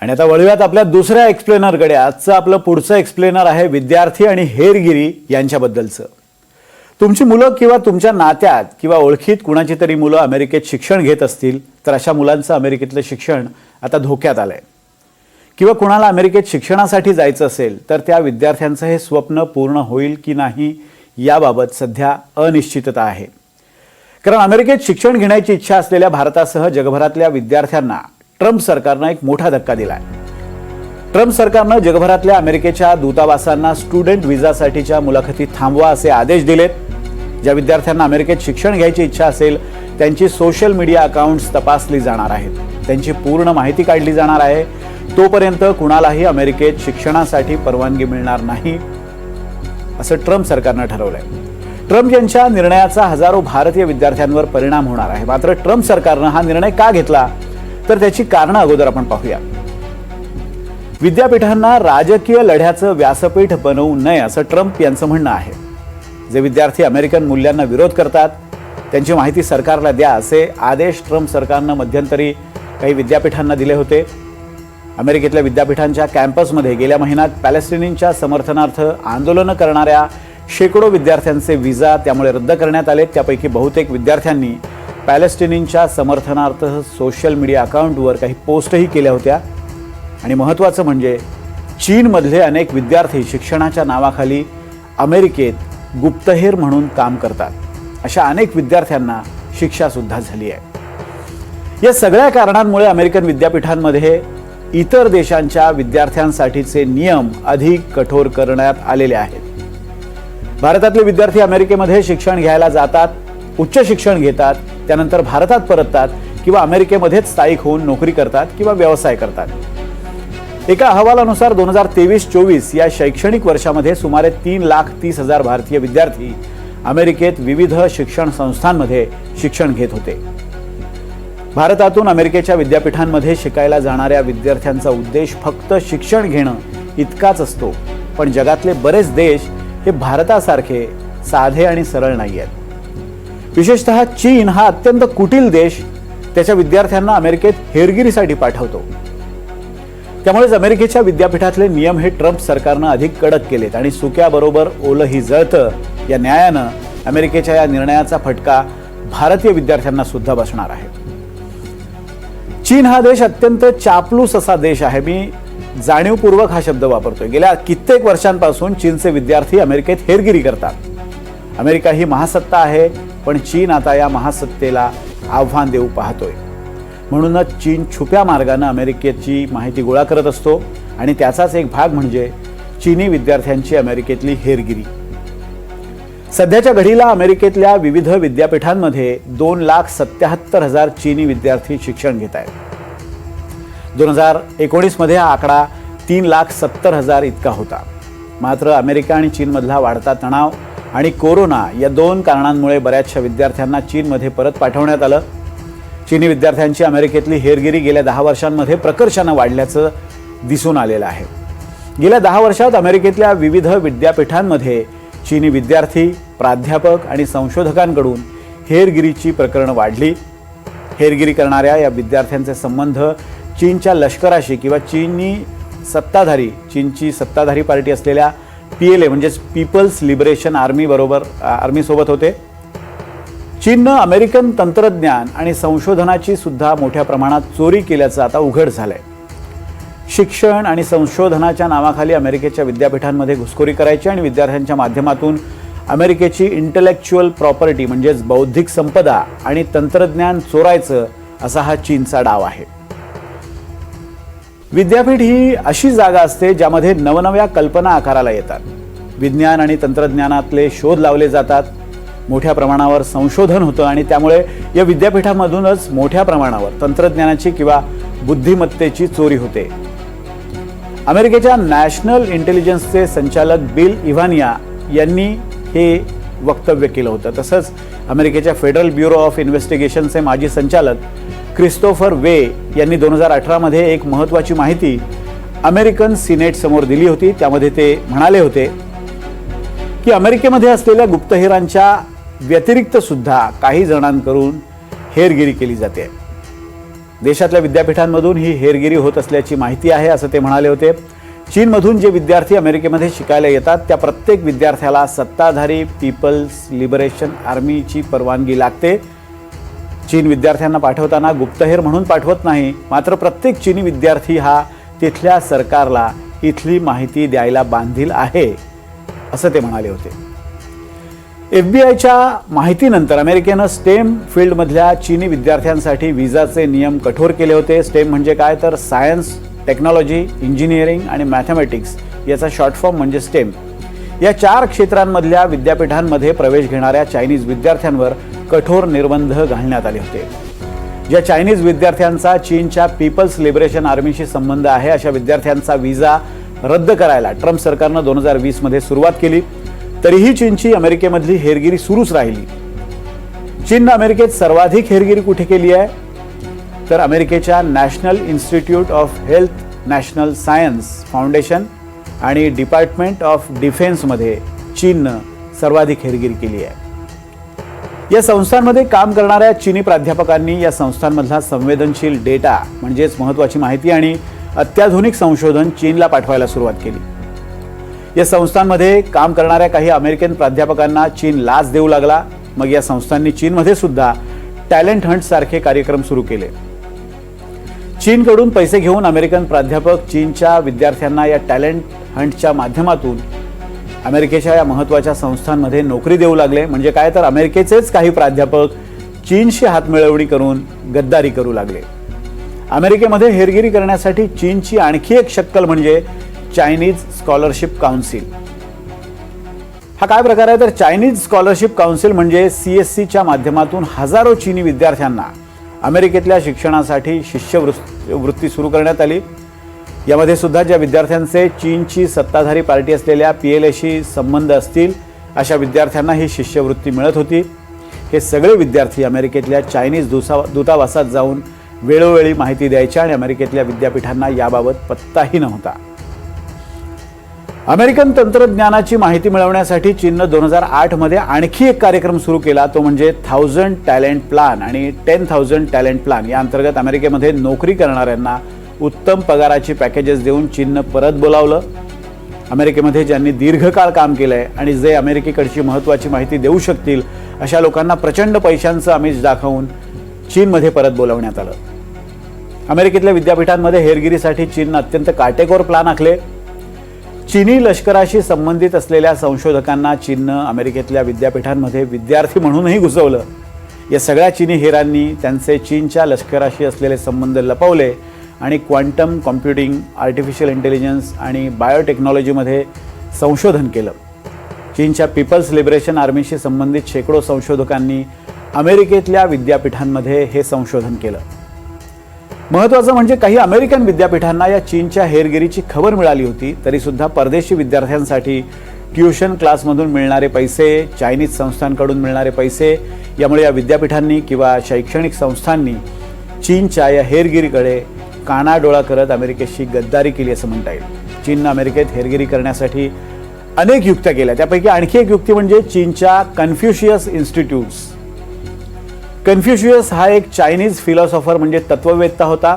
आणि आता वळूयात आपल्या दुसऱ्या एक्सप्लेनरकडे. आजचं आपलं पुढचं एक्सप्लेनर आहे विद्यार्थी आणि हेरगिरी यांच्याबद्दलचं. तुमची मुलं किंवा तुमच्या नात्यात किंवा ओळखीत कुणाची तरी मुलं अमेरिकेत शिक्षण घेत असतील तर अशा मुलांचं अमेरिकेतलं शिक्षण आता धोक्यात आलंय. किंवा कुणाला अमेरिकेत शिक्षणासाठी जायचं असेल तर त्या विद्यार्थ्यांचं हे स्वप्न पूर्ण होईल की नाही याबाबत सध्या अनिश्चितता आहे. कारण अमेरिकेत शिक्षण घेण्याची इच्छा असलेल्या भारतासह जगभरातल्या विद्यार्थ्यांना ट्रम्प सरकारनं एक मोठा धक्का दिलाय. ट्रम्प सरकारनं जगभरातल्या अमेरिकेच्या दूतावासांना स्टुडंट व्हिसासाठीच्या मुलाखती थांबवा असे आदेश दिलेत. ज्या विद्यार्थ्यांना अमेरिकेत शिक्षण घ्यायची इच्छा असेल त्यांची सोशल मीडिया अकाउंट्स तपासली जाणार आहेत. त्यांची पूर्ण माहिती काढली जाणार आहे. तोपर्यंत कुणालाही अमेरिकेत शिक्षणासाठी परवानगी मिळणार नाही असं ट्रम्प सरकारनं ठरवलंय. ट्रम्प यांच्या निर्णयाचा हजारो भारतीय विद्यार्थ्यांवर परिणाम होणार आहे. मात्र ट्रम्प सरकारनं हा निर्णय का घेतला? तर त्याची कारणं अगोदर आपण पाहूया. विद्यापीठांना राजकीय लढ्याचं व्यासपीठ बनवू नये असं ट्रम्प यांचं म्हणणं आहे. जे विद्यार्थी अमेरिकन मूल्यांना विरोध करतात त्यांची माहिती सरकारला द्या असे आदेश ट्रम्प सरकारनं मध्यंतरी काही विद्यापीठांना दिले होते. अमेरिकेतल्या विद्यापीठांच्या कॅम्पसमध्ये गेल्या महिन्यात पॅलेस्टिनींच्या समर्थनार्थ आंदोलनं करणाऱ्या शेकडो विद्यार्थ्यांचे व्हिसा त्यामुळे रद्द करण्यात आले त्यापैकी बहुतेक विद्यार्थ्यांनी पॅलेस्टिनींच्या समर्थनार्थ सोशल मीडिया अकाउंटवर काही पोस्टही केल्या होत्या. आणि महत्त्वाचं म्हणजे चीनमधले अनेक विद्यार्थी शिक्षणाच्या नावाखाली अमेरिकेत गुप्तहेर म्हणून काम करतात. अशा अनेक विद्यार्थ्यांना शिक्षासुद्धा झाली आहे. या सगळ्या कारणांमुळे अमेरिकन विद्यापीठांमध्ये इतर देशांच्या विद्यार्थ्यांसाठीचे नियम अधिक कठोर करण्यात आलेले आहेत. भारतातले विद्यार्थी अमेरिकेमध्ये शिक्षण घ्यायला जातात उच्च शिक्षण घेतात त्यानंतर भारतात परततात किंवा अमेरिकेमध्येच स्थायिक होऊन नोकरी करतात किंवा व्यवसाय करतात. एका अहवालानुसार दोन हजार तेवीस चोवीस या शैक्षणिक वर्षामध्ये सुमारे तीन लाख तीस हजार भारतीय विद्यार्थी अमेरिकेत विविध शिक्षण संस्थांमध्ये शिक्षण घेत होते. भारतातून अमेरिकेच्या विद्यापीठांमध्ये शिकायला जाणाऱ्या विद्यार्थ्यांचा उद्देश फक्त शिक्षण घेणं इतकाच असतो. पण जगातले बरेच देश हे भारतासारखे साधे आणि सरळ नाही आहेत विशेषतः चीन हा अत्यंत कुटील देश त्याच्या विद्यार्थ्यांना अमेरिकेत हेरगिरीसाठी पाठवतो. त्यामुळेच अमेरिकेच्या विद्यापीठातले नियम हे ट्रम्प सरकारनं अधिक कडक केलेत आणि सुक्याबरोबर ओलंही जळतं या न्यायानं अमेरिकेच्या या निर्णयाचा फटका भारतीय विद्यार्थ्यांना सुद्धा बसणार आहे. चीन हा देश अत्यंत चापलूस असा देश आहे. मी जाणीवपूर्वक हा शब्द वापरतोय. गेल्या कित्येक वर्षांपासून चीनचे विद्यार्थी अमेरिकेत हेरगिरी करतात. अमेरिका ही महासत्ता आहे. पण चीन आता या महासत्तेला आव्हान देऊ पाहतोय. म्हणूनच चीन छुप्या मार्गानं अमेरिकेची माहिती गोळा करत असतो आणि त्याचाच एक भाग म्हणजे चीनी विद्यार्थ्यांची अमेरिकेतली हेरगिरी. सध्याच्या घडीला अमेरिकेतल्या विविध विद्यापीठांमध्ये दोन लाख सत्याहत्तर हजार चीनी विद्यार्थी शिक्षण घेत आहेत. दोन हजार एकोणीसमध्ये हा आकडा तीन लाख सत्तर हजार इतका होता. मात्र अमेरिका आणि चीनमधला वाढता तणाव आणि कोरोना या दोन कारणांमुळे बऱ्याचशा विद्यार्थ्यांना चीनमध्ये परत पाठवण्यात आलं. चीनी विद्यार्थ्यांची अमेरिकेतली हेरगिरी गेल्या दहा वर्षांमध्ये प्रकर्षानं वाढल्याचं दिसून आलेलं आहे. गेल्या दहा वर्षात अमेरिकेतल्या विविध विद्यापीठांमध्ये चीनी विद्यार्थी प्राध्यापक आणि संशोधकांकडून हेरगिरीची प्रकरणं वाढली. हेरगिरी करणाऱ्या या विद्यार्थ्यांचे संबंध चीनच्या लष्कराशी किंवा चीनी सत्ताधारी चीनची सत्ताधारी पार्टी असलेल्या पी एल ए म्हणजेच पीपल्स लिबरेशन आर्मीबरोबर आर्मीसोबत होते. चीननं अमेरिकन तंत्रज्ञान आणि संशोधनाची सुद्धा मोठ्या प्रमाणात चोरी केल्याचं आता उघड झालं आहे शिक्षण आणि संशोधनाच्या नावाखाली अमेरिकेच्या विद्यापीठांमध्ये घुसखोरी करायची आणि विद्यार्थ्यांच्या माध्यमातून अमेरिकेची इंटलेक्च्युअल प्रॉपर्टी म्हणजेच बौद्धिक संपदा आणि तंत्रज्ञान चोरायचं असा हा चीनचा डाव आहे. विद्यापीठ ही अशी जागा असते ज्यामध्ये नवनव्या कल्पना आकाराला येतात. विज्ञान आणि तंत्रज्ञानातले शोध लावले जातात. मोठ्या प्रमाणावर संशोधन होतं आणि त्यामुळे या विद्यापीठामधूनच मोठ्या प्रमाणावर तंत्रज्ञानाची किंवा बुद्धिमत्तेची चोरी होते. अमेरिकेच्या नॅशनल इंटेलिजन्सचे संचालक बिल इव्हानिया यांनी हे वक्तव्य केलं होतं. तसंच अमेरिकेच्या फेडरल ब्युरो ऑफ इन्व्हेस्टिगेशनचे माजी संचालक क्रिस्टोफर वे यांनी दोन हजार अठरामध्ये एक महत्त्वाची माहिती अमेरिकन सिनेटसमोर दिली होती. त्यामध्ये ते म्हणाले होते की अमेरिकेमध्ये असलेल्या गुप्तहेरांच्या व्यतिरिक्त सुद्धा काही जणांकडून हेरगिरी केली जाते. देशातल्या विद्यापीठांमधून ही हेरगिरी होत असल्याची माहिती आहे असं ते म्हणाले होते. चीनमधून जे विद्यार्थी अमेरिकेमध्ये शिकायला येतात त्या प्रत्येक विद्यार्थ्याला सत्ताधारी पीपल्स लिबरेशन आर्मीची परवानगी लागते. चीन विद्यार्थ्यांना पाठवताना गुप्तहेर म्हणून पाठवत नाही. मात्र प्रत्येक चीनी विद्यार्थी हा तिथल्या सरकारला इथली माहिती द्यायला बांधील आहे असं ते म्हणाले होते. एफ बी आयच्या माहितीनंतर अमेरिकेनं स्टेम फील्डमधल्या चीनी विद्यार्थ्यांसाठी विजाचे नियम कठोर केले होते. स्टेम म्हणजे काय? तर सायन्स टेक्नॉलॉजी इंजिनिअरिंग आणि मॅथमॅटिक्स याचा शॉर्ट फॉर्म म्हणजे स्टेम. या चार क्षेत्रांमधल्या विद्यापीठांमध्ये प्रवेश घेणाऱ्या चायनीज विद्यार्थ्यांवर कठोर निर्बंध घालण्यात आले होते. ज्या चायनीज विद्यार्थ्यांचा चीनच्या पीपल्स लिबरेशन आर्मीशी संबंध आहे. अशा विद्यार्थ्यांचा विजा रद्द करायला ट्रम्प सरकारनं दोन हजार वीसमध्ये सुरुवात केली. तरीही चीनची अमेरिकेमधली हेरगिरी सुरूच राहिली. चीननं अमेरिकेत सर्वाधिक हेरगिरी कुठे केली आहे? तर अमेरिकेच्या national institute of health national science foundation आणि डिपार्टमेंट ऑफ डिफेन्समध्ये चीननं सर्वाधिक हेरगिरी केली आहे. या संस्थांमध्ये काम करणाऱ्या चिनी प्राध्यापकांनी या संस्थांमधला संवेदनशील डेटा म्हणजेच महत्त्वाची माहिती आणि अत्याधुनिक संशोधन चीनला पाठवायला सुरुवात केली. या संस्थांमध्ये काम करणाऱ्या काही अमेरिकन प्राध्यापकांना चीन लाच देऊ लागला. मग या संस्थांनी चीनमध्ये सुद्धा टॅलेंट हंट सारखे कार्यक्रम सुरू केले. चीनकडून पैसे घेऊन अमेरिकन प्राध्यापक चीनच्या विद्यार्थ्यांना या टॅलेंट हंटच्या माध्यमातून अमेरिकेच्या या महत्त्वाच्या संस्थांमध्ये नोकरी देऊ लागले. म्हणजे काय तर अमेरिकेचेच काही प्राध्यापक चीनशी हातमिळवणी करून गद्दारी करू लागले. अमेरिकेमध्ये हेरगिरी करण्यासाठी चीनची आणखी एक शक्कल म्हणजे चायनीज स्कॉलरशिप काउन्सिल. हा काय प्रकार आहे? तर चायनीज स्कॉलरशिप काउन्सिल म्हणजे सी एस सीच्या माध्यमातून हजारो चीनी विद्यार्थ्यांना अमेरिकेतल्या शिक्षणासाठी शिष्यवृत्ती वृत्ती सुरू करण्यात आली. यामध्ये सुद्धा ज्या विद्यार्थ्यांचे चीनची सत्ताधारी पार्टी असलेल्या पी एल एशी संबंध असतील अशा विद्यार्थ्यांना ही शिष्यवृत्ती मिळत होती. हे सगळे विद्यार्थी अमेरिकेतल्या चायनीज दुसा दूतावासात जाऊन वेळोवेळी माहिती द्यायच्या आणि अमेरिकेतल्या विद्यापीठांना याबाबत पत्ताही नव्हता. अमेरिकन तंत्रज्ञानाची माहिती मिळवण्यासाठी चीननं दोन हजार आठमध्ये आणखी एक कार्यक्रम सुरू केला तो म्हणजे थाउजंड टॅलेंट प्लान आणि टेन थाउजंड टॅलेंट प्लान या अंतर्गत अमेरिकेमध्ये नोकरी करणाऱ्यांना उत्तम पगाराची पॅकेजेस देऊन चीननं परत बोलावलं. अमेरिकेमध्ये ज्यांनी दीर्घकाळ काम केलं आहे आणि जे अमेरिकेकडची महत्त्वाची माहिती देऊ शकतील अशा लोकांना प्रचंड पैशांचं आमिष दाखवून चीनमध्ये परत बोलावण्यात आलं. अमेरिकेतल्या विद्यापीठांमध्ये हेरगिरीसाठी चीननं अत्यंत काटेकोर प्लान आखले. चीनी लष्कराशी संबंधित असलेल्या संशोधकांना चीननं अमेरिकेतल्या विद्यापीठांमध्ये विद्यार्थी म्हणूनही घुसवलं. या सगळ्या चीनी हेरांनी त्यांचे चीनच्या लष्कराशी असलेले संबंध लपवले. आणि क्वांटम कॉम्प्युटिंग आर्टिफिशियल इंटेलिजन्स आणि बायोटेक्नॉलॉजीमध्ये संशोधन केलं. चीनच्या पीपल्स लिबरेशन आर्मीशी संबंधित शेकडो संशोधकांनी अमेरिकेतल्या विद्यापीठांमध्ये हे संशोधन केलं. महत्त्वाचं म्हणजे काही अमेरिकन विद्यापीठांना या चीनच्या हेरगिरीची खबर मिळाली होती तरीसुद्धा परदेशी विद्यार्थ्यांसाठी ट्युशन क्लासमधून मिळणारे पैसे चायनीज संस्थांकडून मिळणारे पैसे यामुळे या विद्यापीठांनी किंवा शैक्षणिक संस्थांनी चीनच्या या हेरगिरीकडे कानाडोळा करत अमेरिकेशी गद्दारी केली असं म्हणता येईल. चीननं अमेरिकेत हेरगिरी करण्यासाठी अनेक युक्त्या केल्या. त्यापैकी आणखी एक युक्ती म्हणजे चीनच्या कन्फ्युशियस इन्स्टिट्यूट्स. कन्फ्युशियस हा एक चायनीज फिलॉसॉफर म्हणजे तत्ववेत्ता होता.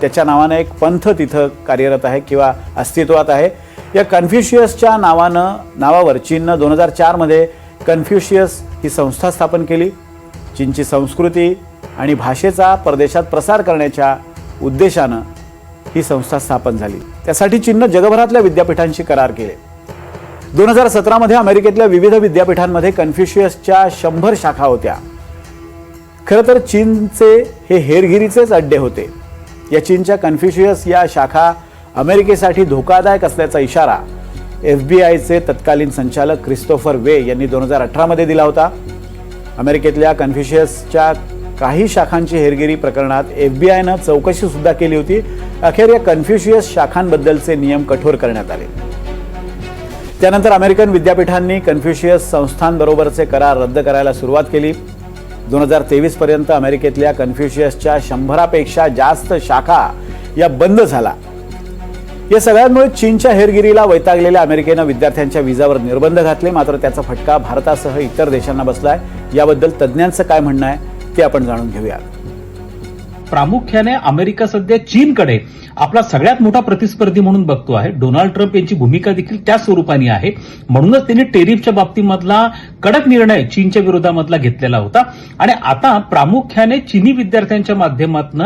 त्याच्या नावानं एक पंथ तिथं कार्यरत आहे किंवा अस्तित्वात आहे. या कन्फ्युशियसच्या नावानं नावावर चीननं दोन हजार चारमध्ये कन्फ्युशियस ही संस्था स्थापन केली. चीनची संस्कृती आणि भाषेचा परदेशात प्रसार करण्याच्या उद्देशानं ही संस्था स्थापन झाली. त्यासाठी चीननं जगभरातल्या विद्यापीठांशी करार केले. दोन हजार सतरामध्ये अमेरिकेतल्या विविध विद्यापीठांमध्ये कन्फ्युशियसच्या शंभर शाखा होत्या. खरं तर चीनचे हे हेरगिरीचेच अड्डे होते. या चीनच्या कन्फ्युशियस या शाखा अमेरिकेसाठी धोकादायक असल्याचा इशारा एफ बी आयचे तत्कालीन संचालक क्रिस्टोफर वे यांनी दोन हजार अठरामध्ये दिला होता. अमेरिकेतल्या कन्फ्युशियसच्या काही शाखांची हेरगिरी प्रकरणात एफ बी आयनं चौकशी सुद्धा केली होती. अखेर या कन्फ्युशियस शाखांबद्दलचे नियम कठोर करण्यात आले. त्यानंतर अमेरिकन विद्यापीठांनी कन्फ्युशियस संस्थांबरोबरचे करार रद्द करायला सुरुवात केली. दोन हजार तेवीस पर्यंत अमेरिकेतल्या कन्फ्युशियसच्या शंभरापेक्षा जास्त शाखा या बंद झाला. या सगळ्यांमुळे चीनच्या हेरगिरीला वैतागलेल्या अमेरिकेनं विद्यार्थ्यांच्या विजावर निर्बंध घातले. मात्र त्याचा फटका भारतासह इतर देशांना बसलाय. याबद्दल तज्ज्ञांचं काय म्हणणं आहे? ते आपण जाणून घेऊया प्रामुख्याने अमेरिका सध्या चीनकडे आपला सगळ्यात मोठा प्रतिस्पर्धी म्हणून बघतो आहे. डोनाल्ड ट्रम्प यांची भूमिका देखील त्या स्वरूपाने आहे. म्हणूनच त्यांनी टेरिफच्या बाबतीमधला कडक निर्णय चीनच्या विरोधामधला घेतलेला होता. आणि आता प्रामुख्याने चीनी विद्यार्थ्यांच्या माध्यमातून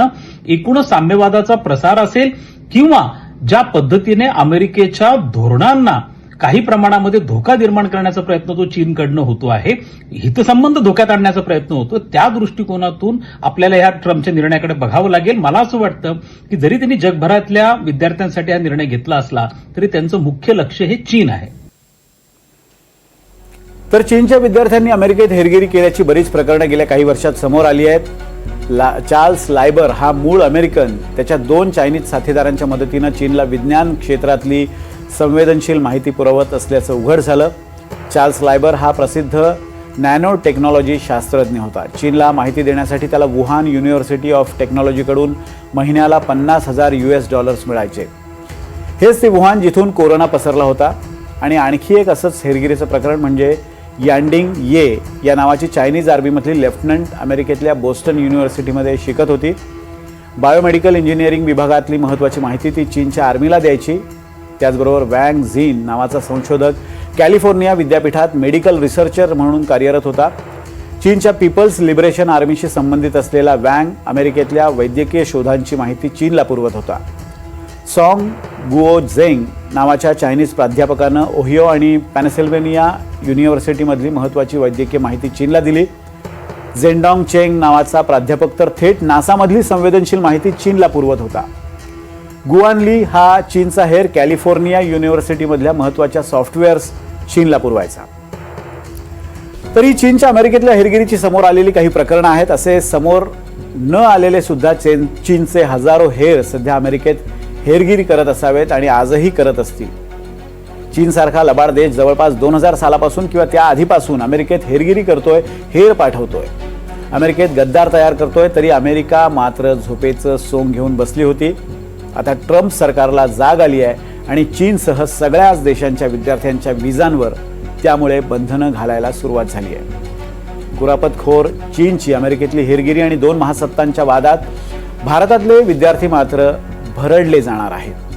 एकूण साम्यवादाचा प्रसार असेल किंवा ज्या पद्धतीने अमेरिकेच्या धोरणांना काही प्रमाणामध्ये धोका निर्माण करण्याचा प्रयत्न तो चीनकडनं होतो आहे. हितसंबंध धोक्यात आणण्याचा प्रयत्न होतो. त्या दृष्टिकोनातून आपल्याला या ट्रम्पच्या निर्णयाकडे बघावं लागेल. मला असं वाटतं की जरी त्यांनी जगभरातल्या विद्यार्थ्यांसाठी हा निर्णय घेतला असला तरी त्यांचं मुख्य लक्ष हे चीन आहे. तर चीनच्या विद्यार्थ्यांनी अमेरिकेत हेरगिरी केल्याची बरीच प्रकरणं गेल्या काही वर्षात समोर आली आहेत. ला चार्ल्स लायबर हा मूळ अमेरिकन त्याच्या दोन चायनीज साथीदारांच्या मदतीनं चीनला विज्ञान क्षेत्रातली संवेदनशील माहिती पुरवत असल्याचं उघड झालं. चार्ल्स लायबर हा प्रसिद्ध नॅनो टेक्नॉलॉजी शास्त्रज्ञ होता. चीनला माहिती देण्यासाठी त्याला वुहान युनिव्हर्सिटी ऑफ टेक्नॉलॉजीकडून महिन्याला पन्नास हजार यू एस डॉलर्स मिळायचे. हेच ते वुहान जिथून कोरोना पसरला होता. आणि आणखी एक असंच हेरगिरीचं प्रकरण म्हणजे यांडिंग ये या नावाची चायनीज आर्मीमधली लेफ्टनंट अमेरिकेतल्या बोस्टन युनिव्हर्सिटीमध्ये शिकत होती. बायोमेडिकल इंजिनिअरिंग विभागातली महत्त्वाची माहिती ती चीनच्या आर्मीला द्यायची. त्याचबरोबर वँग झीन नावाचा संशोधक कॅलिफोर्निया विद्यापीठात मेडिकल रिसर्चर म्हणून कार्यरत होता. चीनच्या पीपल्स लिबरेशन आर्मीशी संबंधित असलेला वँग अमेरिकेतल्या वैद्यकीय शोधांची माहिती चीनला पुरवत होता. सॉंग गुओ झेंग नावाच्या चायनीज प्राध्यापकानं ओहिओ आणि पॅनसिल्वेनिया युनिव्हर्सिटीमधली महत्त्वाची वैद्यकीय माहिती चीनला दिली. झेंडॉंग चेंग नावाचा प्राध्यापक तर थेट नासामधली संवेदनशील माहिती चीनला पुरवत होता. गुआनली हा चीनचा हेर कॅलिफोर्निया युनिव्हर्सिटीमधल्या महत्त्वाच्या सॉफ्टवेअर्स चीनला पुरवायचा. तरी चीनच्या अमेरिकेतल्या हेरगिरीची समोर आलेली काही प्रकरणं आहेत. असे समोर न आलेले सुद्धा चीन चीनचे हजारो हेर सध्या अमेरिकेत हेरगिरी करत असावेत आणि आजही करत असतील. चीनसारखा लबाड देश जवळपास दोन हजार सालापासून किंवा त्या आधीपासून अमेरिकेत हेरगिरी करतोय हेर पाठवतोय. अमेरिकेत गद्दार तयार करतोय तरी अमेरिका मात्र झोपेचं सोंग घेऊन बसली होती. आता ट्रम्प सरकारला जाग आली आहे आणि चीनसह सगळ्याच देशांच्या विद्यार्थ्यांच्या विजांवर त्यामुळे बंधनं घालायला सुरुवात झाली आहे. कुरापतखोर चीनची अमेरिकेतली हिरगिरी आणि दोन महासत्तांच्या वादात भारतातले विद्यार्थी मात्र भरडले जाणार आहेत.